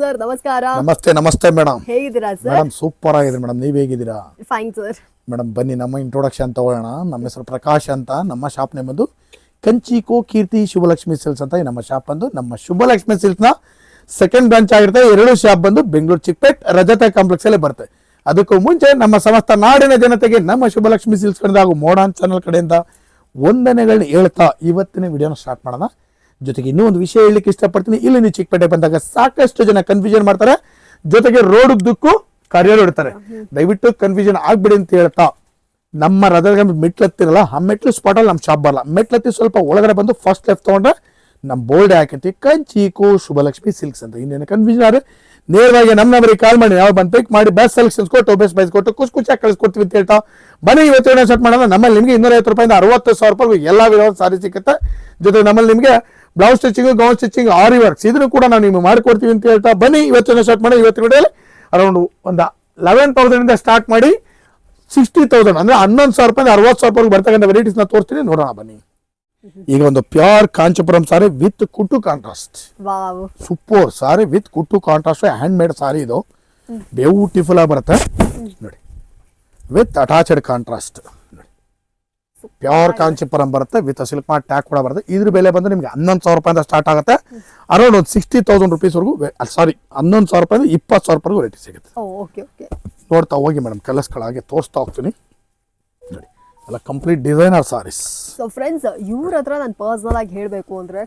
Sir ನಮಸ್ಕಾರ. ನಮಸ್ತೆ ನಮಸ್ತೆ ಮೇಡಮ್ ಹೇಗಿದ್ದೀರಾ ಸರ್ ಮೇಡಮ್ ಸೂಪರ್ ಆಗಿದೆ ಮೇಡಮ್ ನೀವು ಹೇಗಿದ್ದೀರಾ? ಫೈನ್ ಸರ್ ಮೇಡಮ್ ಬನ್ನಿ ನಮ್ಮ ಇಂಟ್ರೊಡಕ್ಷನ್ ತಗೊಳ್ಳೋಣ. ನಮ್ಮ ಹೆಸರು ಪ್ರಕಾಶ್ ಅಂತ. ನಮ್ಮ ಶಾಪ್ ನೇಮ್ ಬಂದು ಕಂಚಿಕೋ ಕೀರ್ತಿ ಶುಭಲಕ್ಷ್ಮಿ ಸಿಲ್ಕ್ಸ್ ಅಂತ ನಮ್ಮ ಶಾಪ್ ಬಂದು. ನಮ್ಮ ಶುಭಲಕ್ಷ್ಮಿ ಸಿಲ್ಕ್ನ ಸೆಕೆಂಡ್ ಬ್ರಾಂಚ್ ಆಗಿರುತ್ತೆ. ಎರಡು ಶಾಪ್ ಬಂದು ಬೆಂಗಳೂರು ಚಿಕ್ಕಪೇಟ್ ರಜತ ಕಾಂಪ್ಲೆಕ್ಸ್ ಅಲ್ಲೇ ಬರುತ್ತೆ. ಅದಕ್ಕೂ ಮುಂಚೆ ನಮ್ಮ ಸಮಸ್ತ ನಾಡಿನ ಜನತೆಗೆ ನಮ್ಮ ಶುಭಲಕ್ಷ್ಮಿ ಸಿಲ್ಸ್ ಕಡೆಯಿಂದ ಹಾಗೂ ಮೋಡಾನ್ ಚಾನಲ್ ಕಡೆಯಿಂದ ವಂದನೆಗಳನ್ನ ಹೇಳ್ತಾ ಇವತ್ತಿನ ವಿಡಿಯೋನ ಸ್ಟಾರ್ಟ್ ಮಾಡೋಣ. ಜೊತೆಗೆ ಇನ್ನೂ ಒಂದು ವಿಷಯ ಹೇಳಲಿಕ್ಕೆ ಇಷ್ಟಪಡ್ತೀನಿ. ಇಲ್ಲಿ ನೀವು ಚಿಕ್ಕಪೇಟೆ ಬಂದಾಗ ಸಾಕಷ್ಟು ಜನ ಕನ್ಫ್ಯೂಷನ್ ಮಾಡ್ತಾರೆ. ಜೊತೆಗೆ ರೋಡ್ ಉದ್ದಕ್ಕೂ ಕರಿಯರ್ ಇಡ್ತಾರೆ ದಯವಿಟ್ಟು ಕನ್ಫ್ಯೂಷನ್ ಆಗ್ಬಿಡಿ ಅಂತ ಹೇಳ್ತಾ, ನಮ್ಮ ರಥದ ಮೆಟ್ಲತ್ತಿರಲ್ಲ, ಆ ಮೆಟ್ಲು ಸ್ಪಾಟಲ್ಲಿ ನಮ್ಮ ಶಾಪ್ ಬರಲ್ಲ. ಮೆಟ್ಲತ್ತಿ ಸ್ವಲ್ಪ ಒಳಗಡೆ ಬಂದು ಫಸ್ಟ್ ಲೆಫ್ಟ್ ತಗೊಂಡ್ರೆ ನಮ್ಮ ಬೋಲ್ಡ್ ಹಾಕಿರ್ತೀವಿ ಕಂಚೀಕು ಶುಭಲಕ್ಷ್ಮಿ ಸಿಲ್ಕ್ಸ್ ಅಂತ. ಇನ್ನೇನು ಕನ್ಫ್ಯೂಷನ್ ಆದ್ರೆ ನೇರವಾಗಿ ನಮ್ಮ ನಂಬರಿಗೆ ಕಾಲ್ ಮಾಡಿ ನಾವು ಬಂದು ಪಿಕ್ ಮಾಡಿ ಬೆಸ್ಟ್ ಸೆಲೆಕ್ಷನ್ಸ್ ಕೊಟ್ಟು ಬೆಸ್ಟ್ ಪ್ರೈಸ್ ಕೊಟ್ಟು ಖುಷಿ ಖುಷಿಯಾಗಿ ಕಳಿಸ್ಕೊಡ್ತೀವಿ ಅಂತ ಹೇಳ್ತಾ, ಬನ್ನಿ, ಇವತ್ತು ಸೆಟ್ ಮಾಡೋಣ. ನಮ್ಮಲ್ಲಿ ನಿಮಗೆ ಇನ್ನೂರೈವತ್ತು ರೂಪಾಯಿಂದ ಅರವತ್ತು ಸಾವಿರ ರೂಪಾಯಿ ಎಲ್ಲ ವಿಧವಾದ ಸಾರಿ ಸಿಗುತ್ತೆ. ಜೊತೆಗೆ ನಮ್ಮಲ್ಲಿ ನಿಮಗೆ blouse stitching gown stitching aari works ಇದನ್ನು ಕೂಡ ನಾವು ನಿಮಗೆ ಮಾಡಿಕೊಡ್ತೀವಿ ಅಂತ ಹೇಳ್ತಾ ಬನ್ನಿ. ಇವತ್ತಿನ ಸ್ಟಾರ್ಟ್ ಮಾಡಿ ಇವತ್ತಿನ ವಿಡಿಯೋಲಿ ಅರೌಂಡ್ ಒಂದು ಲೆವೆನ್ ತೌಸಂಡಿಂದ ಸ್ಟಾರ್ಟ್ ಮಾಡಿ ಸಿಕ್ಸ್ಟಿ ತೌಸಂಡ್ ಅಂದರೆ ಹನ್ನೊಂದು ಸಾವಿರ ರೂಪಾಯಿ ಅರವತ್ತು ಸಾವಿರ ರೂಪಾಯಿ ಬರ್ತಕ್ಕಂಥ ವೆರೈಟೀಸ್ನ ತೋರಿಸ್ತೀನಿ. ನೋಡೋಣ ಬನ್ನಿ. ಈಗ ಒಂದು ಪ್ಯೂರ್ ಕಾಂಚಪುರಂ ಸಾರಿ ವಿತ್ ಕುಟ್ಟು ಕಾಂಟ್ರಾಸ್ಟ್ ಸೂಪರ್ ಸಾರಿ ವಿತ್ ಕುಟ್ಟು ಕಾಂಟ್ರಾಸ್ಟ್ ಹ್ಯಾಂಡ್ ಮೇಡ್ ಸಾರಿ ಇದು ಬ್ಯೂಟಿಫುಲ್ ಆಗಿ ಬರುತ್ತೆ. ನೋಡಿ. With attached contrast pure Kanchipuram ಬರುತ್ತೆ ವಿತ್ ಸಿಲ್ಕ್ ಮಾರ್ಟ್ ಟ್ಯಾಕ್ ಕೂಡ ಬರುತ್ತೆ. ಇದ್ರ ಬೆಲೆ ಬಂದು ನಿಮಗೆ ಹನ್ನೊಂದು ಸಾವಿರ ರೂಪಾಯಿಂದ ಸ್ಟಾರ್ಟ್ ಆಗುತ್ತೆ. ಅರೌಂಡ್ ಒಂದು ಸಿಕ್ಸ್ಟಿ ತೌಸಂಡ್ ರುಪೀಸ್ವರೆಗೂ ಸಾರಿ ಹನ್ನೊಂದು ಸಾವಿರ ರೂಪಾಯಿಂದ ಇಪ್ಪತ್ತು ಸಾವಿರ ರೂಪಾಯಿಗೂ ರೇಟ್ ಸಿಗುತ್ತೆ. Okay okay. ನೋಡ್ತಾ ಹೋಗಿ ಮೇಡಮ್ ಕೆಲಸಗಳಾಗೆ ತೋರಿಸ್ತಾ ಹೋಗ್ತೀನಿ. ನೋಡಿ ಎಲ್ಲ complete designer saris so friends ಇವ್ರ ಹತ್ರ ನಾನು ಪರ್ಸನಲ್ ಆಗಿ ಹೇಳಬೇಕು ಅಂದರೆ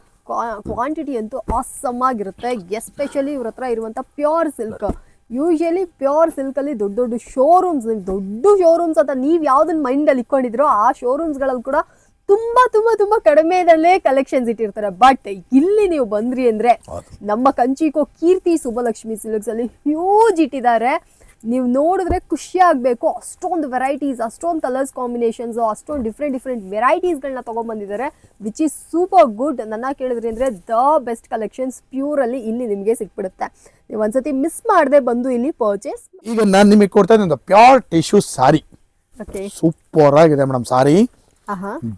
ಕ್ವಾಂಟಿಟಿ ಅಂತೂ ಆಸಮ್ ಆಗಿರುತ್ತೆ ಎಸ್ಪೆಷಲಿ ಇವ್ರ ಹತ್ರ ಇರುವಂಥ ಪ್ಯೂರ್ ಸಿಲ್ಕ್ ಯೂಶಲಿ ಪ್ಯೂರ್ ಸಿಲ್ಕಲ್ಲಿ ದೊಡ್ಡ ದೊಡ್ಡ ಶೋರೂಮ್ಸ್ ದೊಡ್ಡ ಶೋರೂಮ್ಸ್ ಅಂತ ನೀವು ಯಾವ್ದನ್ನ ಮೈಂಡಲ್ಲಿ ಇಟ್ಕೊಂಡಿದ್ರೋ ಆ ಶೋರೂಮ್ಸ್ಗಳಲ್ಲಿ ಕೂಡ ತುಂಬಾ ತುಂಬಾ ತುಂಬಾ ಕಡಿಮೆದಲ್ಲೇ ಕಲೆಕ್ಷನ್ಸ್ ಇಟ್ಟಿರ್ತಾರೆ. ಬಟ್ ಇಲ್ಲಿ ನೀವು ಬಂದ್ರಿ ಅಂದ್ರೆ ನಮ್ಮ ಕಂಚಿಕೋ ಕೀರ್ತಿ ಸುಬ್ಬಲಕ್ಷ್ಮಿ ಸಿಲ್ಕ್ಸ್ ಅಲ್ಲಿ ಹ್ಯೂಜ್ ಇಟ್ಟಿದ್ದಾರೆ. ನೀವು ನೋಡಿದ್ರೆ ಖುಷಿ ಆಗಬೇಕು. ಅಷ್ಟೊಂದು ವೆರೈಟೀಸ್ ಅಷ್ಟೊಂದು ಕಲರ್ಸ್ ಕಾಂಬಿನೇಷನ್ಸು ಅಷ್ಟೊಂದು ಡಿಫ್ರೆಂಟ್ ಡಿಫ್ರೆಂಟ್ ವೆರೈಟೀಸ್ಗಳನ್ನ ತೊಗೊಂಬಂದಿದ್ದಾರೆ ವಿಚ್ ಈಸ್ ಸೂಪರ್ ಗುಡ್ ನನ್ನ ಕೇಳಿದ್ರಿ ಅಂದರೆ ದ ಬೆಸ್ಟ್ ಕಲೆಕ್ಷನ್ಸ್ ಪ್ಯೂರಲ್ಲಿ ಇಲ್ಲಿ ನಿಮಗೆ ಸಿಕ್ಬಿಡುತ್ತೆ. ನೀವು ಒಂದ್ಸತಿ ಮಿಸ್ ಮಾಡದೆ ಬಂದು ಇಲ್ಲಿ ಪರ್ಚೇಸ್ ಈಗ ನಾನು ನಿಮಗೆ ಕೊಡ್ತಾ ಇದ್ದೀನಿ ಪ್ಯೂರ್ ಟಿಶ್ಯೂ ಸಾರಿ ಸೂಪರ್ ಆಗಿದೆ ಮೇಡಮ್ ಸಾರಿ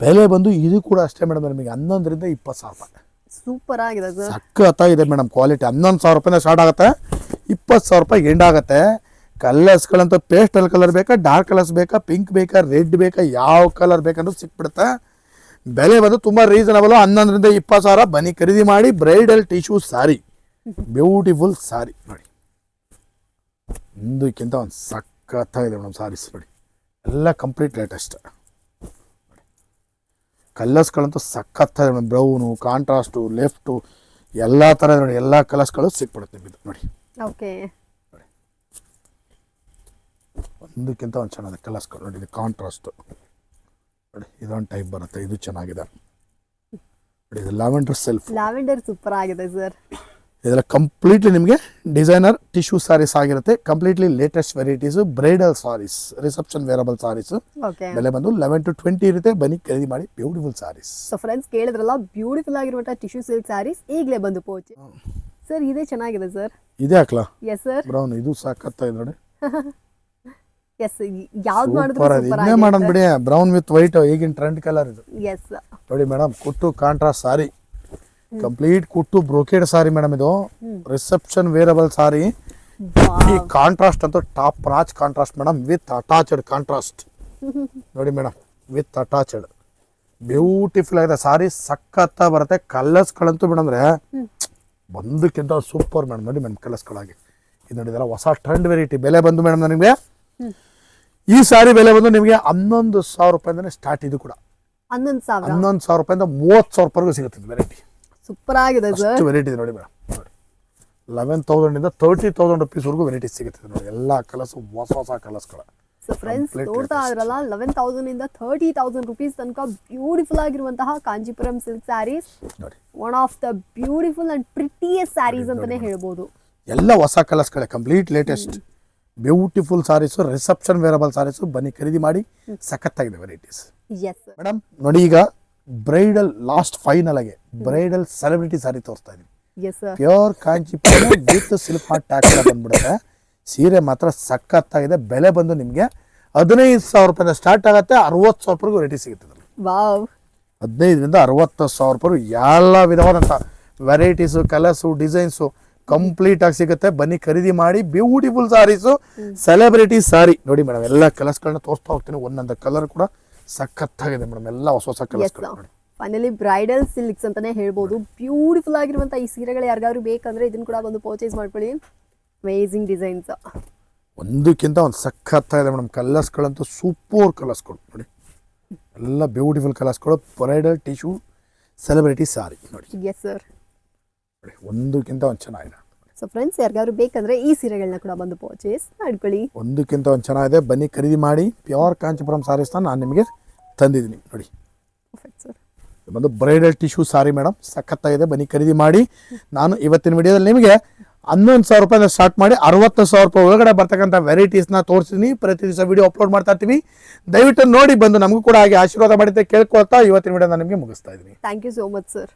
ಬೆಲೆ ಬಂದು ಇದು ಕೂಡ ಅಷ್ಟೇ ಮೇಡಮ್ ನಿಮಗೆ ಹನ್ನೊಂದರಿಂದ ಇಪ್ಪತ್ತು ಸಾವಿರ ರೂಪಾಯಿ. ಸೂಪರ್ ಆಗಿದೆ ಸಕ್ಕತ್ತಾಗಿದೆ ಸಖತ್ತಾಗಿದೆ ಮೇಡಮ್ ಕ್ವಾಲಿಟಿ ಹನ್ನೊಂದು ಸಾವಿರ ರೂಪಾಯಿಂದ ಸ್ಟಾರ್ಟ್ ಆಗುತ್ತೆ. ಇಪ್ಪತ್ತು ಸಾವಿರ ರೂಪಾಯಿ ಎಂಡ್ ಆಗುತ್ತೆ. ಕಲರ್ಸ್ಗಳಂತೂ ಪೇಸ್ಟಲ್ ಕಲರ್ ಬೇಕಾ ಡಾರ್ಕ್ ಕಲರ್ಸ್ ಬೇಕಾ ಪಿಂಕ್ ಬೇಕಾ ರೆಡ್ ಬೇಕಾ, ಯಾವ ಕಲರ್ ಬೇಕಂದ್ರೂ ಸಿಕ್ಬಿಡುತ್ತೆ. ಬೆಲೆ ಬಂದು ತುಂಬ ರೀಸನಬಲ್ ಹನ್ನೊಂದರಿಂದ ಇಪ್ಪತ್ತು ಸಾವಿರ. ಬನ್ನಿ, ಖರೀದಿ ಮಾಡಿ bridal tissue sari beautiful sari ನೋಡಿ. ಒಂದಕ್ಕಿಂತ ಒಂದು ಸಖತ್ತಾಗಿದೆ ಮೇಡಮ್ ಸಾರೀಸ್ ನೋಡಿ. ಎಲ್ಲ ಕಂಪ್ಲೀಟ್ ಲೇಟೆಸ್ಟ್ ಕಲರ್ಸ್ಗಳಂತೂ ಸಖತ್ತಾಗಿದೆ ಮೇಡಮ್. ಬ್ರೌನು ಕಾಂಟ್ರಾಸ್ಟು ಲೆಫ್ಟು ಎಲ್ಲ ಥರ ನೋಡಿ, ಎಲ್ಲ ಕಲರ್ಸ್ಗಳು ಸಿಕ್ಬಿಡುತ್ತೆ ನೋಡಿ. ಓಕೆ ಒಂದಕ್ಕಿಂತ ಒಂದು ಚೆನ್ನಾಗಿದೆ ಕಲರ್ಸ್ ನೋಡಿ ಇದು ಕಾಂಟ್ರಾಸ್ಟು ನೋಡಿ ಇದೊಂದು ಟೈಪ್ ಬರುತ್ತೆ ಇದು ಚೆನ್ನಾಗಿದೆ. ನೋಡಿ ಇದು ಲ್ಯಾವೆಂಡರ್ ಸೆಲ್ಫ್ ಲ್ಯಾವೆಂಡರ್ ಸೂಪರ್ ಆಗಿದೆ ಸರ್ ಇದೆಲ್ಲ ಕಂಪ್ಲೀಟ್ಲಿ ನಿಮಗೆ ಡಿಸೈನರ್ ಟಿಶ್ಯೂ ಸಾರೀಸ್ ಆಗಿರುತ್ತೆ. Completely latest varieties bridal saris reception wearable saris okay ಬೆಲೆ ಬಂದು ಲೆವೆನ್ ಟು ಟ್ವೆಂಟಿ ಇರುತ್ತೆ. ಬನ್ನಿ ಖರೀದಿ ಮಾಡಿ ಬ್ಯೂಟಿಫುಲ್ ಸಾರೀಸ್ ಸೊ ಫ್ರೆಂಡ್ಸ್ ಕೇಳಿದ್ರಲ್ಲ ಬ್ಯೂಟಿಫುಲ್ ಆಗಿರುವಂತಹ ಟಿಶ್ಯೂ ಸಿಲ್ಕ್ ಸಾರೀಸ್ ಈಗಲೇ ಬಂದು ಪೋಚಿ ಸರ್ ಇದೇ ಚೆನ್ನಾಗಿದೆ ಸರ್ ಇದೇ ಹಾಕ್ಲಾ? ಎಸ್ ಸರ್ ಬ್ರೌನ್ ಇದು ಸಾಕತ್ತ ನೋಡಿ. ಎಸ್ ಯಾವ್ದು ಮಾಡಿದ್ರು ಸೂಪರ್ ಅದು ಸೂಪರ್ ಇದನ್ನೇ ಮಾಡೋಣ ಬಿಡಿ ಬ್ರೌನ್ ವಿತ್ ವೈಟ್ ಈಗಿನ ಟ್ರೆಂಡ್ ಕಲರ್ ಇದು. ಎಸ್ ನೋಡಿ ಮೇಡಮ್ ಕುಟ್ಟು ಕಾಂಟ್ರಾಸ್ಟ್ ಸಾರಿ ಕಂಪ್ಲೀಟ್ ಕುಟ್ಟು ಬ್ರೋಕೇಡ್ ಸಾರಿ ಮೇಡಮ್ ಇದು. ರಿಸೆಪ್ಷನ್ ವೇರಬಲ್ ಸಾರಿ ಈ ಕಾಂಟ್ರಾಸ್ಟ್ ಅಂತೂ top ರಾಚ್ contrast madam with attached contrast ನೋಡಿ ಮೇಡಮ್ ವಿತ್ ಅಟಾಚ್ಡ್ ಬ್ಯೂಟಿಫುಲ್ ಆಗಿದೆ ಸಾರಿ ಸಖತ್ತ ಬರುತ್ತೆ. ಕಲರ್ಸ್ಗಳಂತೂ ಮೇಡಮ್ ಅಂದ್ರೆ ಒಂದಕ್ಕಿಂತ ಸೂಪರ್ ಮೇಡಮ್ ನೋಡಿ ಮೇಡಮ್ ಕಲರ್ಸ್ಗಳಾಗಿ ಇದು ನೋಡಿದಾರ ಹೊಸ ಟ್ರೆಂಡ್ ವೆರೈಟಿ ಬೆಲೆ ಬಂದು ಮೇಡಮ್ ನಿಮಗೆ ಈ ಸಾರಿ ಬೆಲೆ ಬಂದು ನಿಮಗೆ ಹನ್ನೊಂದು ಸಾವಿರ ರೂಪಾಯಿಂದನೇ ಸ್ಟಾರ್ಟ್ ಇದು ಕೂಡ. ಹನ್ನೊಂದು ಸಾವಿರ? ಹನ್ನೊಂದು ಸಾವಿರ ರೂಪಾಯಿಂದ ಮೂವತ್ತು ಸಾವಿರ ರೂಪಾಯಿಗೂ ಸಿಗುತ್ತೆ ವೆರೈಟಿ ಸೂಪರ್ ಆಗಿದೆ ಸರ್ ವೆರೈಟಿ ಇದೆ ನೋಡಿ ಮೇಡಮ್ ನೋಡಿ ಲೆವೆನ್ ತೌಸಂಡಿಂದ ತರ್ಟಿ ತೌಸಂಡ್ ರುಪೀಸ್ವರೆಗೂ ವೆರೈಟಿ ಸಿಗುತ್ತೆ ನೋಡಿ. ಎಲ್ಲ ಕಲರ್ಸ್ ಹೊಸ ಹೊಸ ಕಲರ್ಸ್ಗಳು ಸೊ ಫ್ರೆಂಡ್ಸ್ ನೋಡ್ತಾ. ಇದ್ರಲ್ಲ ಲೆವೆನ್ ತೌಸಂಡ್ ಇಂದ ಥರ್ಟಿ ತೌಸಂಡ್ ರುಪೀಸ್ ತನಕ ಬ್ಯೂಟಿಫುಲ್ ಆಗಿರುವಂತಹ Kanchipuram silk saris one of the beautiful and precious saris ಅಂತಾನೆ ಹೇಳ್ಬೋದು. ಎಲ್ಲ ಹೊಸ ಕಲರ್ಸ್ಗಳೇ complete latest beautiful saris reception wearable saris ಬನ್ನಿ ಖರೀದಿ ಮಾಡಿ ಸಖತ್ತಾಗಿದೆ ವೆರೈಟೀಸ್ ಮೇಡಮ್ ನೋಡಿ ಈಗ ಬ್ರೈಡಲ್ ಲಾಸ್ಟ್ ಫೈನಲ್ ಆಗಿ ಬ್ರೈಡಲ್ ಸೆಲೆಬ್ರಿಟಿ ಸಾರಿ ತೋರಿಸ್ತಾ ಇದೀನಿ. ಪ್ಯೂರ್ ಕಾಂಚಿಪುರ ವಿತ್ ಸಿಲ್ಕ್ ಹಾಟ್ ಟ್ಯಾಕ್ಸ್ ಬಂದ್ಬಿಡುತ್ತೆ. ಸೀರೆ ಮಾತ್ರ ಸಖತ್ತಾಗಿದೆ ಬೆಲೆ ಬಂದು ನಿಮಗೆ ಹದಿನೈದು ಸಾವಿರ ರೂಪಾಯಿಂದ ಸ್ಟಾರ್ಟ್ ಆಗುತ್ತೆ ಅರವತ್ತು ಸಾವಿರ ರೂಪಾಯಿಗೂ ವೆರೈಟಿ ಸಿಗುತ್ತೆ ಹದಿನೈದರಿಂದ ಅರವತ್ತು ಸಾವಿರ ರೂಪಾಯಿ ಎಲ್ಲ ವಿಧವಾದಂಥ ವೆರೈಟೀಸು ಕಲರ್ಸು ಡಿಸೈನ್ಸು ಕಂಪ್ಲೀಟ್ ಆಗಿ ಸಿಗುತ್ತೆ. ಬನ್ನಿ ಖರೀದಿ ಮಾಡಿ ಬ್ಯೂಟಿಫುಲ್ ಸಾರೀಸು ಸೆಲೆಬ್ರಿಟಿ ಸಾರಿ ನೋಡಿ ಮೇಡಮ್ ಎಲ್ಲ ಕಲರ್ಸ್ಗಳನ್ನ ತೋರಿಸ್ತಾ ಹೋಗ್ತೀನಿ. ಒಂದೊಂದು ಕಲರ್ ಕೂಡ ಸಖತ್ತಾಗಿದೆ ಮೇಡಮ್ ಎಲ್ಲ ಹೊಸ ಹೊಸ ಕಲರ್ಸ್ ಕಲರ್ಸ್ಗಳು ನೋಡಿ. ಫೈನಲಿ ಬ್ರೈಡಲ್ ಸಿಲ್ಕ್ಸ್ ಅಂತಾನೆ ಹೇಳ್ಬೋದು. ಬ್ಯೂಟಿಫುಲ್ ಆಗಿರುವಂತ ಈ ಸೀರೆಗಳು ಯಾರಿಗಾದ್ರು ಬೇಕಂದ್ರೆ ಇದನ್ನ ಕೂಡ ಬಂದು ಪರ್ಚೇಸ್ ಮಾಡ್ಕೊಳ್ಳಿ. ಅಮೇಝಿಂಗ್ ಡಿಸೈನ್ಸ್ ಒಂದಕ್ಕಿಂತ ಒಂದು ಸಖತ್ತಾಗಿದೆ ಮೇಡಮ್ ಕಲರ್ಸ್ಗಳಂತೂ ಸೂಪರ್ ಕಲರ್ಸ್ಗಳು ನೋಡಿ. ಎಲ್ಲ ಬ್ಯೂಟಿಫುಲ್ ಕಲರ್ಸ್ಗಳು ಬ್ರೈಡಲ್ ಟಿಶ್ಯೂ ಸೆಲೆಬ್ರಿಟಿ ಸಾರಿ ನೋಡಿ. ಎಸ್ ಸರ್ ಒಂದಕ್ಕಿಂತ ಒಂದು ಚೆನ್ನಾಗಿದೆ. ಸೊ ಫ್ರೆಂಡ್ಸ್ ಯಾರಿಗಾದ್ರು ಬೇಕಂದ್ರೆ ಈ ಸೀರೆಗಳನ್ನ ಕೂಡ ಬಂದು ಪರ್ಚೇಸ್ ಮಾಡ್ಕೊಳ್ಳಿ. ಒಂದಕ್ಕಿಂತ ಒಂದು ಚೆನ್ನಾಗಿದೆ. ಬನ್ನಿ ಖರೀದಿ ಮಾಡಿ. ಪ್ಯೂರ್ ಕಾಂಚಿಪುರಂ ಸಾರೀಸ್ನ ನಾನು ನಿಮಗೆ ತಂದಿದ್ದೀನಿ. ನೋಡಿ. ಸರ್ ಬಂದು ಬ್ರೈಡಲ್ ಟಿಶ್ಯೂ ಸಾರಿ ಮೇಡಮ್ ಸಖತ್ತಾಗಿದೆ. ಬನ್ನಿ ಖರೀದಿ ಮಾಡಿ. ನಾನು ಇವತ್ತಿನ ವಿಡಿಯೋದಲ್ಲಿ ನಿಮಗೆ ಹನ್ನೊಂದು ಸಾವಿರ ರೂಪಾಯಿಂದ ಸ್ಟಾರ್ಟ್ ಮಾಡಿ ಅರವತ್ತು ಸಾವಿರ ರೂಪಾಯಿ ಒಳಗಡೆ ಬರ್ತಕ್ಕಂಥ ವೆರೈಟೀಸ್ನ ತೋರಿಸ್ತೀನಿ. ಪ್ರತಿ ದಿವಸ ವಿಡಿಯೋ ಅಪ್ಲೋಡ್ ಮಾಡ್ತಾ ಇರ್ತೀವಿ. ದಯವಿಟ್ಟು ನೋಡಿ ಬಂದು ನಮಗೂ ಕೂಡ ಹಾಗೆ ಆಶೀರ್ವಾದ ಮಾಡಿದ್ದೆ ಕೇಳ್ಕೊಳ್ತಾ ಇವತ್ತಿನ ವಿಡಿಯೋ ನಾನು ನಿಮಗೆ ಮುಗಿಸ್ತಾ ಇದ್ದೀನಿ. Thank you so much sir